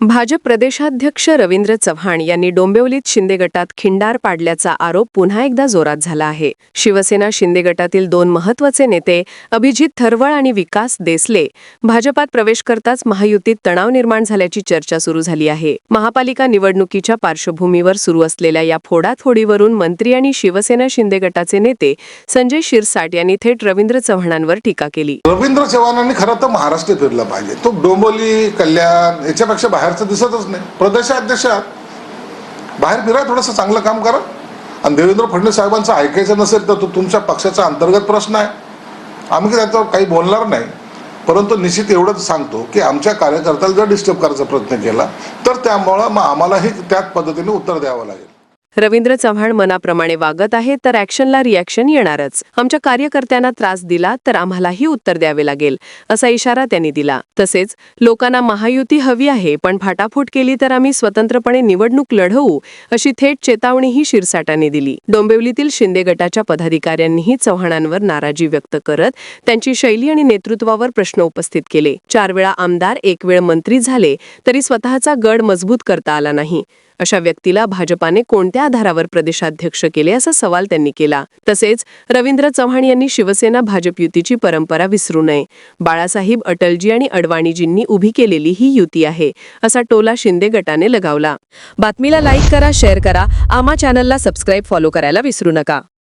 भाजप प्रदेशाध्यक्ष रवींद्र चव्हाण यांनी डोंबिवलीत शिंदे गटात खिंडार पाडल्याचा आरोप पुन्हा एकदा जोरात झाला आहे. शिवसेना शिंदे गटातील दोन महत्त्वाचे नेते अभिजित थरवळ आणि विकास देसले भाजपात प्रवेश करताच महायुतीत तणाव निर्माण झाल्याची चर्चा सुरू झाली आहे. महापालिका निवडणुकीच्या पार्श्वभूमीवर सुरू असलेल्या या फोडाफोडीवरून मंत्री आणि शिवसेना शिंदे गटाचे नेते संजय शिरसाट यांनी थेट रवींद्र चव्हाणांवर टीका केली. रवींद्र चव्हाणांनी खरं तर महाराष्ट्र फिरला पाहिजे. तो डोंबोली कल्याण याच्यापेक्षा बाहेरचं दिसतच नाही. प्रदेशाध्यक्ष आहात बाहेर फिरा थोडंसं चांगलं काम करा. आणि देवेंद्र फडणवीस साहेबांचं ऐकायचं नसेल तर तो तुमच्या पक्षाचा अंतर्गत प्रश्न आहे. आम्ही त्याच्यावर काही बोलणार नाही. परंतु निश्चित एवढंच सांगतो की आमच्या कार्यकर्त्याला जर डिस्टर्ब करायचा प्रयत्न केला तर त्यामुळं मग आम्हालाही त्याच पद्धतीने उत्तर द्यावं लागेल. रवींद्र चव्हाण मनाप्रमाणे वागत आहे तर ऍक्शनला रिॲक्शन येणारच. आमच्या कार्यकर्त्यांना त्रास दिला तर आम्हालाही उत्तर द्यावे लागेल असा इशारा त्यांनी दिला. तसेच लोकांना महायुती हवी आहे पण फाटाफूट केली तर आम्ही स्वतंत्रपणे निवडणूक लढवू अशी थेट चेतावणीही शिरसाटाने दिली. डोंबिवलीतील शिंदे गटाच्या पदाधिकाऱ्यांनीही चव्हाणांवर नाराजी व्यक्त करत त्यांची शैली आणि नेतृत्वावर प्रश्न उपस्थित केले. चार वेळा आमदार एक वेळ मंत्री झाले तरी स्वतःचा गड मजबूत करता आला नाही. अशा व्यक्तीला भाजपाने कोणत्या आधारावर प्रदेशाध्यक्ष केले असा सवाल त्यांनी केला. तसेच रवींद्र चव्हाण यांनी शिवसेना भाजप युतीची परंपरा विसरू नये. बाळासाहेब अटलजी आणि अडवाणीजींनी उभी केलेली ही युती आहे असा टोला शिंदे गटाने लगावला. बातमीला लाईक करा शेअर करा. आमा चॅनलला सबस्क्राईब फॉलो करायला विसरू नका.